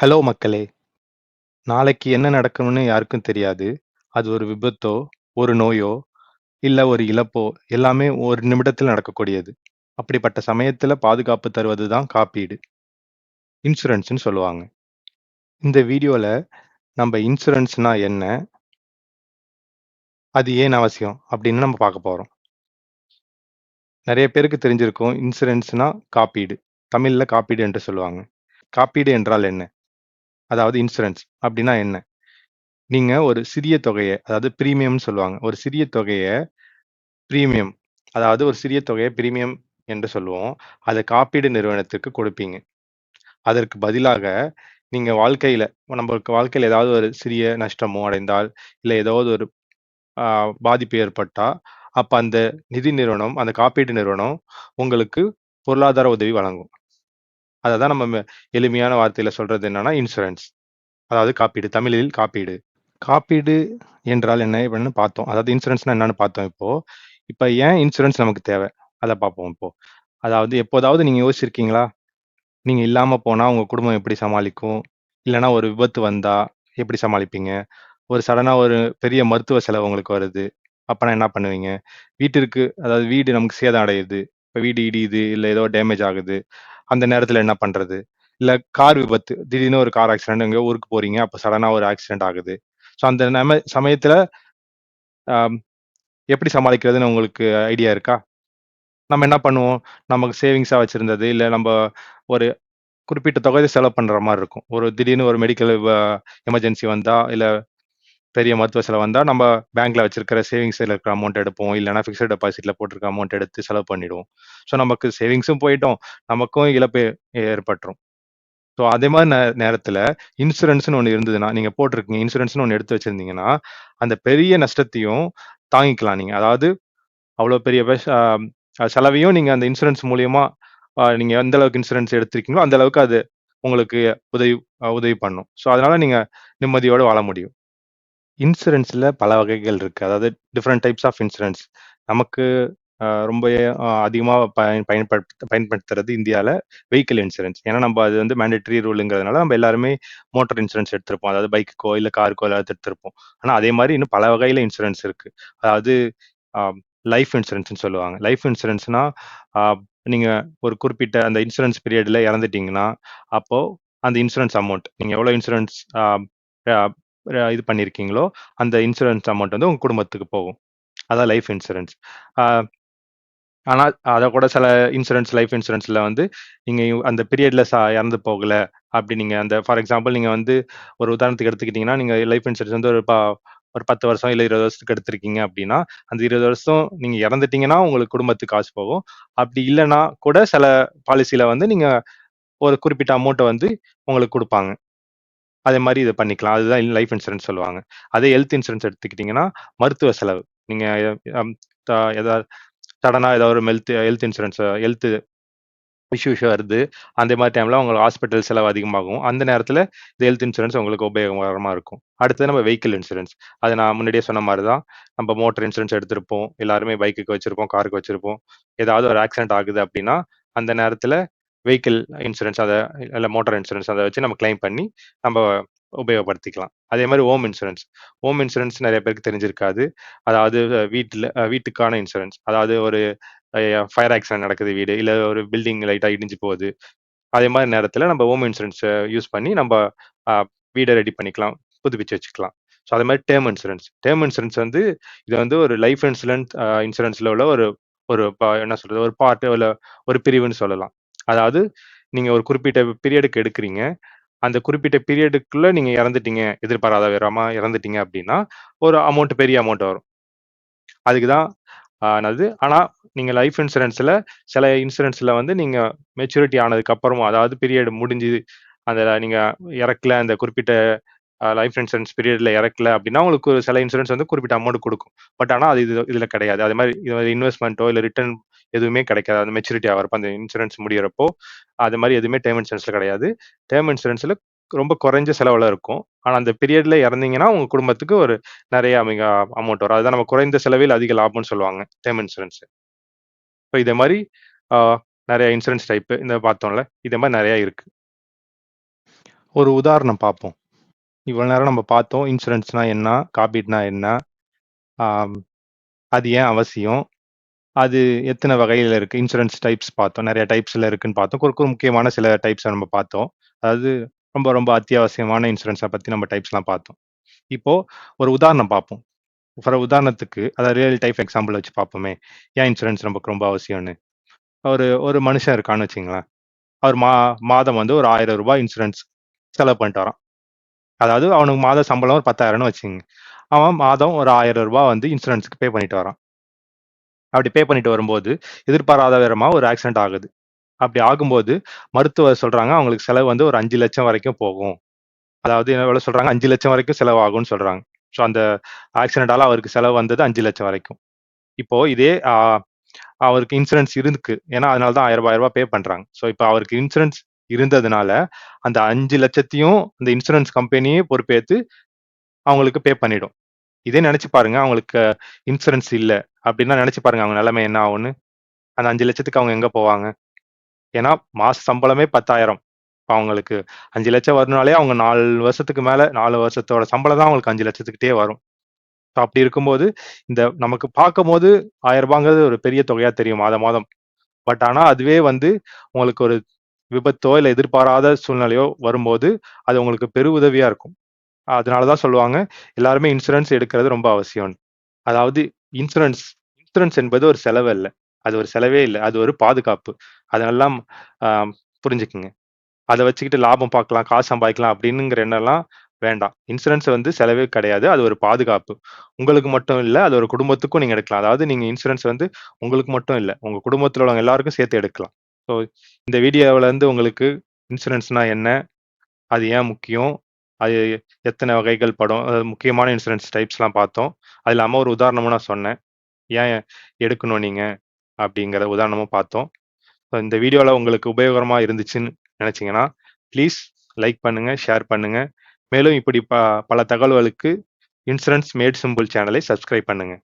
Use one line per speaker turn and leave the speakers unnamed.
Hello மக்களே! நாளைக்கு என்ன நடக்கும்னு யாருக்கும் தெரியாது. அது ஒரு விபத்தோ, ஒரு நோயோ, இல்ல ஒரு இழப்போ, எல்லாமே ஒரு நிமிடத்தில் நடக்கக்கூடியது. அப்படிப்பட்ட சமயத்துல பாதுகாப்பு தருவது தான் காப்பீடு. இன்சூரன்ஸ்ன்னு சொல்லுவாங்க. இந்த வீடியோல நம்ப இன்சூரன்ஸ்னா என்ன? அது ஏன் அவசியம்? அப்படின்னு நம்ம பார்க்க போறோம். நெறைய பேருக்கு தெரிஞ்சிருக்கும். இன்சூரன்ஸ்னா காப்பீடு. தமிழ்ல காப்பீடு என்று சொல்லுவாங்க. காப்பீடு என்றால் என்ன? அதாவது இன்சூரன்ஸ் அப்படின்னா என்ன? நீங்க ஒரு சிறிய தொகையை அதாவது பிரீமியம்னு சொல்லுவாங்க. ஒரு சிறிய தொகையை பிரீமியம் அதாவது ஒரு சிறிய தொகையை பிரீமியம் என்று சொல்லுவோம். அதை காப்பீடு நிறுவனத்துக்கு கொடுப்பீங்க. அதற்கு பதிலாக நீங்க வாழ்க்கையில நம்மளுக்கு வாழ்க்கையில ஏதாவது ஒரு சிறிய நஷ்டமோ அடைந்தால், இல்லை ஏதாவது ஒரு பாதிப்பு ஏற்பட்டா, அப்ப அந்த நிதி நிறுவனம், அந்த காப்பீட்டு நிறுவனம் உங்களுக்கு பொருளாதார உதவி வழங்கும். அதை தான் நம்ம எளிமையான வார்த்தையில் சொல்றது என்னன்னா, இன்சூரன்ஸ். அதாவது காப்பீடு. தமிழில் காப்பீடு. காப்பீடு என்றால் என்ன அப்படின்னு பார்த்தோம். அதாவது இன்சூரன்ஸ்னா என்னன்னு பார்த்தோம் இப்போ. ஏன் இன்சூரன்ஸ் நமக்கு தேவை? அதை பார்ப்போம் இப்போ. அதாவது எப்போதாவது நீங்கள் யோசிச்சிருக்கீங்களா? நீங்கள் இல்லாமல் போனால் உங்கள் குடும்பம் எப்படி சமாளிக்கும்? இல்லைனா ஒரு விபத்து வந்தால் எப்படி சமாளிப்பீங்க? ஒரு சடனாக ஒரு பெரிய மருத்துவ செலவு உங்களுக்கு வருது. அப்போனா என்ன பண்ணுவீங்க? வீட்டிற்கு அதாவது வீடு நமக்கு சேதம் அடையுது. இப்போ வீடு இடியுது, இல்லை ஏதோ டேமேஜ் ஆகுது. அந்த நேரத்துல என்ன பண்றது? இல்ல கார் விபத்து. திடீர்னு ஒரு கார் ஆக்சிடென்ட் எங்கேயோ ஊருக்கு போறீங்க. அப்ப சடனா ஒரு ஆக்சிடென்ட் ஆகுது. ஸோ அந்த நம சமயத்துல எப்படி சமாளிக்கிறதுன்னு உங்களுக்கு ஐடியா இருக்கா? நம்ம என்ன பண்ணுவோம்? நமக்கு சேவிங்ஸா வச்சிருந்தது, இல்ல நம்ம ஒரு குறிப்பிட்ட தொகையை செலவு பண்ற மாதிரி இருக்கும். ஒரு திடீர்னு ஒரு மெடிக்கல் எமர்ஜென்சி வந்தா, இல்ல பெரிய மருத்துவ செலவு வந்தால் நம்ம பேங்க்ல வச்சிருக்கிற சேவிங்ஸ்ல இருக்கிற அமௌண்ட் எடுப்போம். இல்லைனா ஃபிக்ஸட் டெபாசிட்ல போட்டிருக்க அமௌண்ட் எடுத்து செலவு பண்ணிடுவோம். ஸோ நமக்கு சேவிங்ஸும் போயிட்டோம் நமக்கும் இழப்பு ஏற்பட்டுரும். ஸோ அதே மாதிரி நே நேரத்தில் இன்சூரன்ஸ்ன்னு ஒன்று இருந்ததுன்னா, நீங்க போட்டிருக்கீங்க. இன்சூரன்ஸ்னு ஒன்று எடுத்து வச்சிருந்தீங்கன்னா, அந்த பெரிய நஷ்டத்தையும் தாங்கிக்கலாம் நீங்க. அதாவது அவ்வளோ பெரிய செலவையும் நீங்க அந்த இன்சூரன்ஸ் மூலியமா நீங்கள் நீங்க எந்த அளவுக்கு இன்சூரன்ஸ் எடுத்திருக்கீங்களோ, அந்த அளவுக்கு அது உங்களுக்கு உதவி உதவி பண்ணும். ஸோ அதனால நீங்க நிம்மதியோடு வாழ முடியும். இன்சூரன்ஸ்ல பல வகைகள் இருக்கு. அதாவது டிஃப்ரெண்ட் டைப்ஸ் ஆஃப் இன்சூரன்ஸ். நமக்கு ரொம்ப அதிகமாக பயன் பயன்படுத்த பயன்படுத்துறது இந்தியாவில் வெஹிக்கிள் இன்சூரன்ஸ். ஏன்னா நம்ம அது வந்து மேண்டேட்ரி ரூலுங்கிறதுனால நம்ம எல்லாருமே மோட்டர் இன்சூரன்ஸ் எடுத்திருப்போம். அதாவது பைக்குக்கோ, இல்லை காருக்கோ எல்லாத்து எடுத்திருப்போம். ஆனால் அதே மாதிரி இன்னும் பல வகையில் இன்சூரன்ஸ் இருக்கு. அதாவது லைஃப் இன்சூரன்ஸ்னு சொல்லுவாங்க. லைஃப் இன்சூரன்ஸ்னா, நீங்கள் ஒரு குறிப்பிட்ட அந்த இன்சூரன்ஸ் பீரியடில் இறந்துட்டீங்கன்னா, அப்போது அந்த இன்சூரன்ஸ் அமௌண்ட் நீங்கள் எவ்வளோ இன்சூரன்ஸ் இது பண்ணியிருக்கீங்களோ, அந்த இன்சூரன்ஸ் அமௌண்ட் வந்து உங்கள் குடும்பத்துக்கு போகும். அதான் லைஃப் இன்சூரன்ஸ். ஆனால் அதை கூட சில இன்சூரன்ஸ் லைஃப் இன்சூரன்ஸில் வந்து நீங்கள் அந்த பீரியடில் ச இறந்து போகல, அப்படி நீங்கள் அந்த ஃபார் எக்ஸாம்பிள் நீங்கள் வந்து ஒரு உதாரணத்துக்கு எடுத்துக்கிட்டிங்கன்னா நீங்கள் லைஃப் இன்சூரன்ஸ் வந்து ஒரு ப ஒரு 10 வருஷம் இல்லை இருபது வருஷத்துக்கு எடுத்திருக்கீங்க அப்படின்னா, அந்த 20 வருஷம் நீங்க இறந்துட்டீங்கன்னா, உங்களுக்கு குடும்பத்துக்கு காசு போகும். அப்படி இல்லைன்னா கூட சில பாலிசியில் வந்து நீங்க ஒரு குறிப்பிட்ட அமௌண்ட்டை வந்து உங்களுக்கு கொடுப்பாங்க அதே மாதிரி இதை பண்ணிக்கலாம். அதுதான் லைஃப் இன்சூரன்ஸ் சொல்லுவாங்க. அதே ஹெல்த் இன்சூரன்ஸ் எடுத்துக்கிட்டீங்கன்னா, மருத்துவ செலவு. நீங்க ஏதாவது த சடனா ஏதாவது ஒரு health health insurance health issues வருது. அந்த மாதிரி டைம்ல உங்களுக்கு ஹாஸ்பிட்டல் செலவு அதிகமாகும். அந்த நேரத்துல இந்த ஹெல்த் இன்சூரன்ஸ் உங்களுக்கு உபயோகமாக இருக்கும். அடுத்தது நம்ம வெஹிக்கிள் இன்சூரன்ஸ். அது நான் முன்னாடியே சொன்ன மாதிரி தான். நம்ம மோட்டர் இன்சூரன்ஸ் எடுத்திருப்போம். எல்லாருமே பைக்குக்கு வச்சிருப்போம், காருக்கு வச்சிருப்போம். ஏதாவது ஒரு ஆக்சிடென்ட் ஆகுது அப்படின்னா, அந்த நேரத்துல வெஹிக்கிள் இன்சூரன்ஸ் அதை இல்லை மோட்டார் இன்சூரன்ஸ் அதை வச்சு நம்ம கிளைம் பண்ணி நம்ம உபயோகப்படுத்திக்கலாம். அதே மாதிரி ஹோம் இன்சூரன்ஸ். ஹோம் இன்சூரன்ஸ் நிறைய பேருக்கு தெரிஞ்சிருக்காது. அதாவது வீட்டில் வீட்டுக்கான இன்சூரன்ஸ். அதாவது ஒரு ஃபயர் ஆக்சிடென்ட் நடக்குது வீடு, இல்லை ஒரு பில்டிங் லைட்டாக இடிஞ்சு போகுது. அதே மாதிரி நேரத்தில் நம்ம ஹோம் இன்சூரன்ஸ் யூஸ் பண்ணி நம்ம வீடை ரெடி பண்ணிக்கலாம், புதுப்பிச்சு வச்சுக்கலாம். ஸோ அதே மாதிரி டேர்ம் இன்சூரன்ஸ். டேர்ம் இன்சூரன்ஸ் வந்து இது வந்து ஒரு லைஃப் இன்சூரன்ஸ் இன்சூரன்ஸில் உள்ள ஒரு ஒரு என்ன சொல்றது? ஒரு பார்ட் இல்லை ஒரு பிரிவுன்னு சொல்லலாம். அதாவது நீங்க ஒரு குறிப்பிட்ட பீரியடுக்கு எடுக்கிறீங்க. அந்த குறிப்பிட்ட பீரியடுக்குள்ள நீங்க இறந்துட்டீங்க, எதிர்பாராத விரமா இறந்துட்டீங்க அப்படின்னா, ஒரு அமௌண்ட் பெரிய அமௌண்ட் வரும். அதுக்கு தான் ஆனது என்னது நீங்கள் லைஃப் இன்சூரன்ஸில் சில இன்சூரன்ஸில் வந்து நீங்கள் மெச்சூரிட்டி ஆனதுக்கு அப்புறமும், அதாவது பீரியட் முடிஞ்சு அந்த நீங்கள் இறக்கல, அந்த குறிப்பிட்ட லைஃப் இன்சூரன்ஸ் பீரியடில் இறக்கல அப்படின்னா, உங்களுக்கு ஒரு சில இன்சூரன்ஸ் வந்து குறிப்பிட்ட அமௌண்ட் கொடுக்கும் பட் ஆனால் அது இது இதில் கிடையாது. அதே மாதிரி இது மாதிரி இன்வெஸ்ட்மெண்ட்டோ இல்லை ரிட்டர்ன் எதுவுமே கிடைக்காது. அந்த மெச்சூரிட்டி ஆகிறப்ப அந்த இன்சூரன்ஸ் முடிகிறப்போ அது மாதிரி எதுவுமே டேர்ம் இன்சூரன்ஸ்ல கிடையாது. டேர்ம் இன்சூரன்ஸ்ல ரொம்ப குறைஞ்ச செலவுல இருக்கும். ஆனா அந்த பீரியட்ல இறந்தீங்கன்னா, உங்க குடும்பத்துக்கு ஒரு நிறைய மிக அமௌண்ட் வரும். அதுதான் நம்ம குறைந்த செலவில் அதிக லாபம்னு சொல்லுவாங்க, டேர்ம் இன்சூரன்ஸ். இப்போ இதே மாதிரி நிறைய இன்சூரன்ஸ் டைப்பு இந்த பார்த்தோம்ல. இதே மாதிரி நிறைய இருக்கு. ஒரு உதாரணம் பார்ப்போம். இவ்வளோ நேரம் நம்ம பார்த்தோம். இன்சூரன்ஸ்னா என்ன? காப்பீடுனா என்ன? அது ஏன் அவசியம்? அது எத்தனை வகையில இருக்கு? இன்சூரன்ஸ் டைப்ஸ் பார்த்தோம். நெறைய டைப்ஸ்ல இருக்குன்னு பார்த்தோம். ஒரு ஒரு முக்கியமான சில டைப்ஸ நம்ம பார்த்தோம். அதாவது ரொம்ப ரொம்ப அத்தியாவசியமான இன்சூரன்ஸ பத்தி நம்ம டைப்ஸ்லாம் பார்த்தோம். இப்போ ஒரு உதாரணம் பார்ப்போம். ஃபார் உதாரணத்துக்கு அதாவது ரியல் டைப் எக்ஸாம்பிள் வச்சு பார்ப்போமே. ஏன் இன்சூரன்ஸ் நமக்கு ரொம்ப அவசியம்னு. ஒரு ஒரு மனுஷன் இருக்கான்னு வச்சுக்கங்களேன். அவர் மா மாதம் வந்து ஒரு ரூ. 1000 இன்சூரன்ஸ் செலவு பண்ணிட்டு வரான். அதாவது அவனுக்கு மாத சம்பளம் ஒரு 10,000ன்னு வச்சுக்கங்க. அவன் மாதம் ஒரு ரூ. 1000 வந்து இன்சூரன்ஸ்க்கு பே பண்ணிட்டு வரான். அப்படி பே பண்ணிட்டு வரும்போது, எதிர்பாராத விதமாக ஒரு ஆக்சிடென்ட் ஆகுது. அப்படி ஆகும்போது, மருத்துவர் சொல்றாங்க, அவங்களுக்கு செலவு வந்து ஒரு அஞ்சு லட்சம் வரைக்கும் போகும். அதாவது எவ்வளவு சொல்றாங்க? 5,00,000 வரைக்கும் செலவாகும்னு சொல்றாங்க. ஸோ அந்த ஆக்சிடென்டால அவருக்கு செலவு வந்தது அஞ்சு லட்சம் வரைக்கும். இப்போ இதே அவருக்கு இன்சூரன்ஸ் இருக்கு. ஏன்னா, அதனால தான் ரூ. 1000 பே பண்றாங்க. ஸோ இப்போ அவருக்கு இன்சூரன்ஸ் இருந்ததுனால, அந்த 5,00,000த்தையும் இந்த இன்சூரன்ஸ் கம்பெனியே பொறுப்பேற்று அவங்களுக்கு பே பண்ணிடும். இதே நினைச்சு பாருங்க, அவங்களுக்கு இன்சூரன்ஸ் இல்லை அப்படின்னா நினைச்சு பாருங்க அவங்க நிலைமை என்ன ஆகும்னு? அந்த 5,00,000க்கு அவங்க எங்க போவாங்க? ஏன்னா, மாச சம்பளமே பத்தாயிரம் இப்போ அவங்களுக்கு 5,00,000 வரும்னாலே அவங்க நாலு வருஷத்துக்கு மேல நாலு வருஷத்தோட சம்பளம் தான் அவங்களுக்கு 5,00,000கிட்டயே வரும். ஸோ அப்படி இருக்கும்போது, இந்த நமக்கு பார்க்கும்போது ரூ. 1000ங்கிறது ஒரு பெரிய தொகையா தெரியும் மாத மாதம். பட் ஆனா அதுவே வந்து உங்களுக்கு ஒரு விபத்தோ, இல்லை எதிர்பாராத சூழ்நிலையோ வரும்போது, அது உங்களுக்கு பெரு உதவியா இருக்கும். அதனால தான் சொல்லுவாங்க, எல்லாருமே இன்சூரன்ஸ் எடுக்கிறது ரொம்ப அவசியம் அதாவது இன்சூரன்ஸ் இன்சூரன்ஸ் என்பது ஒரு செலவு இல்லை அது ஒரு செலவே இல்லை அது ஒரு பாதுகாப்பு. அதெல்லாம் புரிஞ்சுக்குங்க. அதை வச்சுக்கிட்டு லாபம் பார்க்கலாம், காசு சம்பாதிக்கலாம் அப்படின்னுங்கிற எண்ணம்லாம் வேண்டாம். இன்சூரன்ஸ் வந்து செலவே கிடையாது. அது ஒரு பாதுகாப்பு. உங்களுக்கு மட்டும் இல்லை அது ஒரு குடும்பத்துக்கும் நீங்கள் எடுக்கலாம். அதாவது நீங்கள் இன்சூரன்ஸ் வந்து உங்களுக்கு மட்டும் இல்லை உங்கள் குடும்பத்தில் உள்ளவங்க எல்லாருக்கும் சேர்த்து எடுக்கலாம். ஸோ இந்த வீடியோவில் இருந்து உங்களுக்கு இன்சூரன்ஸ்னா என்ன? அது ஏன் முக்கியம்? அது எத்தனை வகைகள் படும்? முக்கியமான இன்சூரன்ஸ் டைப்ஸ்லாம் பார்த்தோம். அது இல்லாமல் ஒரு உதாரணமும் நான் சொன்னேன். ஏன் எடுக்கணும் நீங்கள் அப்படிங்கிற உதாரணமும் பார்த்தோம். ஸோ இந்த வீடியோவில் உங்களுக்கு உபயோகமாக இருந்துச்சுன்னு நினச்சிங்கன்னா ப்ளீஸ் லைக் பண்ணுங்கள் ஷேர் பண்ணுங்கள் மேலும் இப்படி ப பல தகவல்களுக்கு இன்சூரன்ஸ் மேட் சிம்பிள் சேனலை சப்ஸ்கிரைப் பண்ணுங்கள்